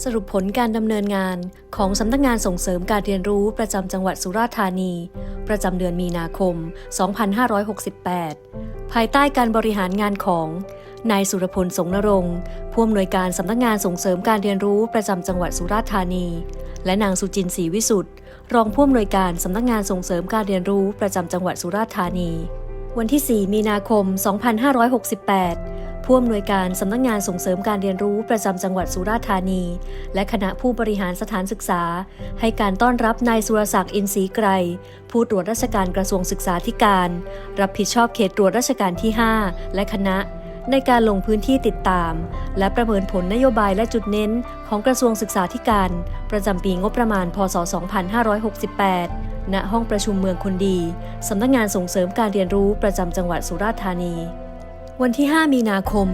สรุปผลการดำเนินงานของสำนักงานส่งเสริมการเรียนรู้ประจำจังหวัดสุราษฎร์ธานี ประจำเดือนมีนาคม 2568 ภายใต้การบริหารงานของนายสุรพลสงนรงค์ผู้อำนวยการสำนักงานส่งเสริมการเรียนรู้ประจำจังหวัดสุราษฎร์ธานี และนางสุจินทร์ศรีวิสุทธ์รองผู้อำนวยการสำนักงานส่งเสริมการเรียนรู้ประจำจังหวัดสุราษฎร์ธานี วันที่ 4 มีนาคม 2568 ผู้อำนวยการสำนักงานส่งเสริมการเรียนรู้ประจำจังหวัดสุราษฎร์ธานี และคณะผู้บริหารสถานศึกษา ให้การต้อนรับนายสุรศักดิ์อินทรีไกร ผู้ตรวจราชการกระทรวงศึกษาธิการ รับผิดชอบเขตตรวจราชการที่ 5 และคณะ ในการลงพื้นที่ติดตาม และประเมินผลนโยบายและจุดเน้น ของกระทรวงศึกษาธิการ ประจำปีงบประมาณ พศ 2568 ณ ห้องประชุมเมืองคนดี สำนักงานส่งเสริมการเรียนรู้ประจำจังหวัดสุราษฎร์ธานี วันที่ 5 มีนาคม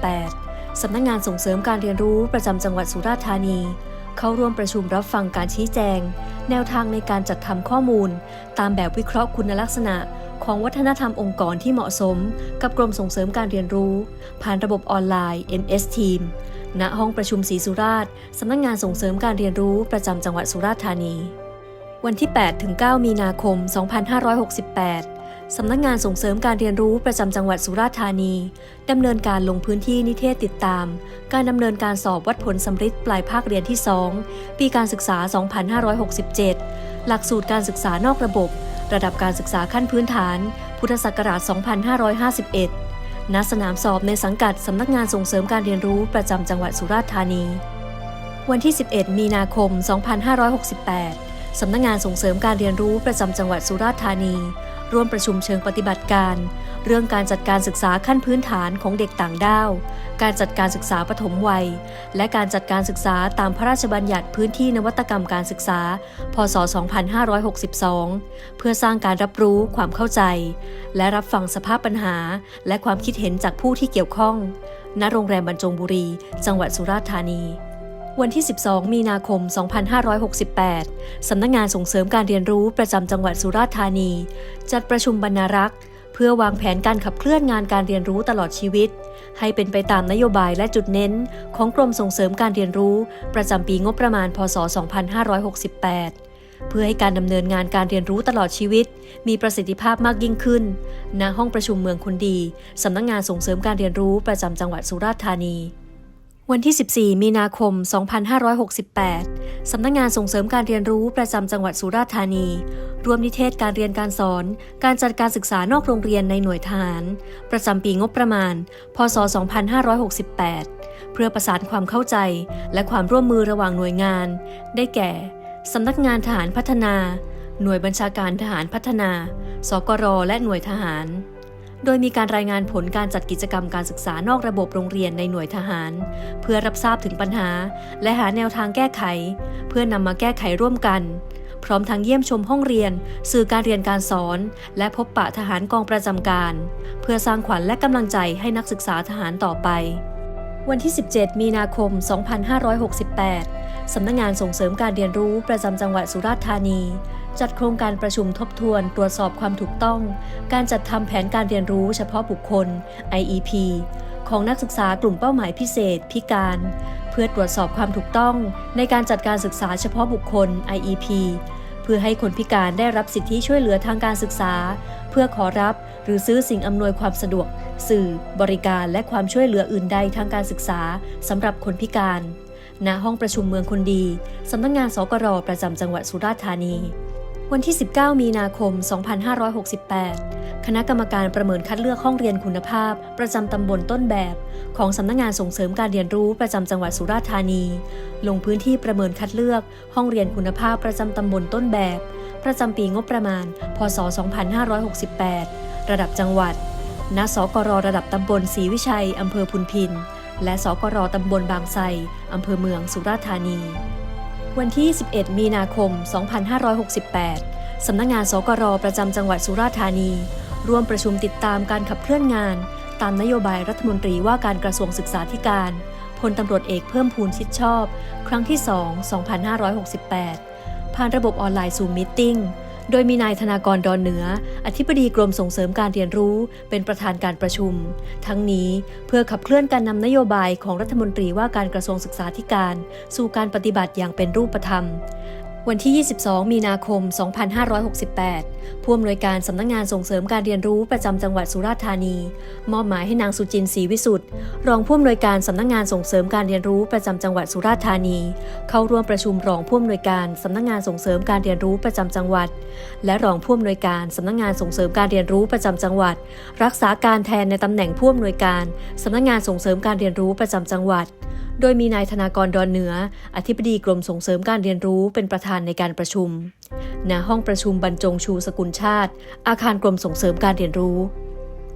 2568 สำนักงานส่งเสริมการเรียนรู้ประจำจังหวัดสุราษฎร์ธานี เข้าร่วมประชุมรับฟังการชี้แจง แนวทางในการจัดทำข้อมูล ตามแบบวิเคราะห์คุณลักษณะ ของวัฒนธรรมองค์กรที่เหมาะสม กับกรมส่งเสริมการเรียนรู้ ผ่านระบบออนไลน์ MS Team ณห้องประชุมศรีสุราษฎร์สำนักงานส่งเสริมการเรียนรู้ประจำจังหวัดสุราษฎร์ธานี วันที่8-9มีนาคม 2568 สำนักงานส่งเสริมการเรียนรู้ประจำจังหวัดสุราษฎร์ธานีดำเนินการลงพื้นที่นิเทศติดตาม การดำเนินการสอบวัดผลสำริดปลายภาคเรียนที่ 2 ปีการศึกษา 2567 หลักสูตรการศึกษานอกระบบ ระดับการศึกษาขั้นพื้นฐาน พุทธศักราช 2551 ณ สนามสอบในสังกัดสำนักงานส่งเสริมการเรียนรู้ประจำจังหวัดสุราษฎร์ธานี วันที่ 11 มีนาคม 2568สำนักงานส่งเสริมการเรียนรู้ประจำจังหวัดสุราษฎร์ธานี ร่วมประชุมเชิงปฏิบัติการ เรื่องการจัดการศึกษาขั้นพื้นฐานของเด็กต่างด้าว การจัดการศึกษาปฐมวัย และการจัดการศึกษาตามพระราชบัญญัติพื้นที่นวัตกรรมการศึกษา พศ 2562 เพื่อสร้างการรับรู้ความเข้าใจ และรับฟังสภาพปัญหา และความคิดเห็นจากผู้ที่เกี่ยวข้อง ณ โรงแรมบรรจงบุรี จังหวัดสุราษฎร์ธานี วันที่ 12 มีนาคม 2568 สำนักงานส่งเสริมการเรียนรู้ประจำจังหวัดสุราษฎร์ธานี จัดประชุมบรรณารักษ์ เพื่อวางแผนการขับเคลื่อนงานการเรียนรู้ตลอดชีวิต ให้เป็นไปตามนโยบายและจุดเน้น ของกรมส่งเสริมการเรียนรู้ ประจำปีงบประมาณ พศ 2568เพื่อให้การดำเนินงานการเรียนรู้ตลอดชีวิต มีประสิทธิภาพมากยิ่งขึ้น ณ ห้องประชุมเมืองคนดี สำนักงานส่งเสริมการเรียนรู้ประจำจังหวัดสุราษฎร์ธานี วันที่ 14 มีนาคม 2568 สำนักงานส่งเสริมการเรียนรู้ประจำจังหวัดสุราษฎร์ธานีร่วมนิเทศการเรียนการสอน การจัดการศึกษานอกโรงเรียนในหน่วยทหาร ประจำปีงบประมาณ พศ 2568 เพื่อประสานความเข้าใจและความร่วมมือระหว่างหน่วยงาน ได้แก่ สำนักงานทหารพัฒนา หน่วยบัญชาการทหารพัฒนา สกร และหน่วยทหาร โดยมีการรายงานผลการจัดกิจกรรมการศึกษานอกระบบโรงเรียนในหน่วยทหาร เพื่อรับทราบถึงปัญหา และหาแนวทางแก้ไข เพื่อนำมาแก้ไขร่วมกัน พร้อมทั้งเยี่ยมชมห้องเรียน สื่อการเรียนการสอน และพบปะทหารกองประจำการ เพื่อสร้างขวัญและกำลังใจให้นักศึกษาทหารต่อไป วันที่ 17 มีนาคม 2568สำนักงานส่งเสริมการเรียนรู้ประจำจังหวัดสุราษฎร์ธานี จัดโครงการประชุมทบทวนตรวจสอบความถูกต้อง การจัดทำแผนการเรียนรู้เฉพาะบุคคล IEP ของนักศึกษากลุ่มเป้าหมายพิเศษ พิการ เพื่อตรวจสอบความถูกต้องในการจัดการศึกษาเฉพาะบุคคล IEP เพื่อให้คนพิการได้รับสิทธิช่วยเหลือทางการศึกษา เพื่อขอรับหรือซื้อสิ่งอำนวยความสะดวก สื่อ บริการและความช่วยเหลืออื่นใดทางการศึกษาสำหรับคนพิการณห้องประชุมเมืองคนดี สำนักงงานสกรประจำจังหวัดสุราษฎร์ธานี วันที่ 19 มีนาคม 2568 คณะกรรมการประเมินคัดเลือกห้องเรียนคุณภาพ ประจำตำบลต้นแบบ ของสำนักงงานส่งเสริมการเรียนรู้ประจำจังหวัดสุราษฎร์ธานี ลงพื้นที่ประเมินคัดเลือก ห้องเรียนคุณภาพประจำตำบลต้นแบบ ประจำปีงบประมาณ พศ 2568 ระดับจังหวัด ณ สกรระดับตำบลศรีวิชัยอำเภอพุนพิน และสกรตำบลบางไทรอำเภอเมืองสุราษฎร์ธานี วันที่ 11 มีนาคม 2568 สำนักงงานสกรประจำจังหวัดสุราษฎร์ธานี ร่วมประชุมติดตามการขับเคลื่อนงาน ตามนโยบายรัฐมนตรีว่าการกระทรวงศึกษาธิการพลตำรวจเอกเพิ่มพูนชิดชอบ ครั้งที่ 2 2568 ผ่านระบบออนไลน์ซูมมิทติ้ง โดยมีนายธนากรดอนเหนือ อธิบดีกรมส่งเสริมการเรียนรู้ เป็นประธานการประชุม ทั้งนี้เพื่อขับเคลื่อนการนำนโยบายของรัฐมนตรีว่าการกระทรวงศึกษาธิการ สู่การปฏิบัติอย่างเป็นรูปธรรม วันที่ 22 มีนาคม 2568 ผู้อำนวยการสำนักงงานส่งเสริมการเรียนรู้ประจำจังหวัดสุราษฎร์ธานี มอบหมายให้นางสุจินทร์ศรีวิสุทธ์รองผู้อำนวยการสำนักงงานส่งเสริมการเรียนรู้ประจำจังหวัดสุราษฎร์ธานี เข้าร่วมประชุมรองผู้อำนวยการสำนักงงานส่งเสริมการเรียนรู้ประจำจังหวัด และรองผู้อำนวยการสำนักงงานส่งเสริมการเรียนรู้ประจำจังหวัด รักษาการแทนในตำแหน่งผู้อำนวยการสำนักงงานส่งเสริมการเรียนรู้ประจำจังหวัด โดยมีนายธนากรดอนเหนืออธิบดีกรมส่งเสริมการเรียนรู้เป็นประธานในการประชุม ณ ห้องประชุมบรรจงชูสกุลชาติ อาคารกรมส่งเสริมการเรียนรู้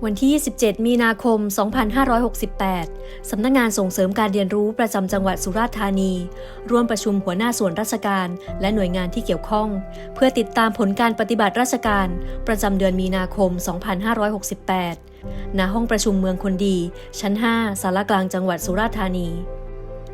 วันที่ 27 มีนาคม 2568 สำนักงงานส่งเสริมการเรียนรู้ประจำจังหวัดสุราษฎร์ธานี ร่วมประชุมหัวหน้าส่วนราชการ และหน่วยงานที่เกี่ยวข้อง เพื่อติดตามผลการปฏิบัติราชการ ประจำเดือนมีนาคม 2568ณห้องประชุมเมืองคนดี ชั้น 5 สารกลางจังหวัดสุราษฎร์ธานี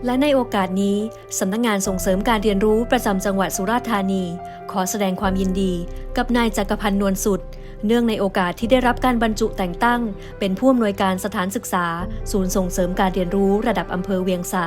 และในโอกาสนี้ สำนักงงานส่งเสริมการเรียนรู้ประจำจังหวัดสุราษฎร์ธานี ขอแสดงความยินดี กับนายจักรพันธ์นวลสุด เนื่องในโอกาสที่ได้รับการบรรจุแต่งตั้ง เป็นผู้อำนวยการสถานศึกษา ศูนย์ส่งเสริมการเรียนรู้ระดับอำเภอเวียงสะ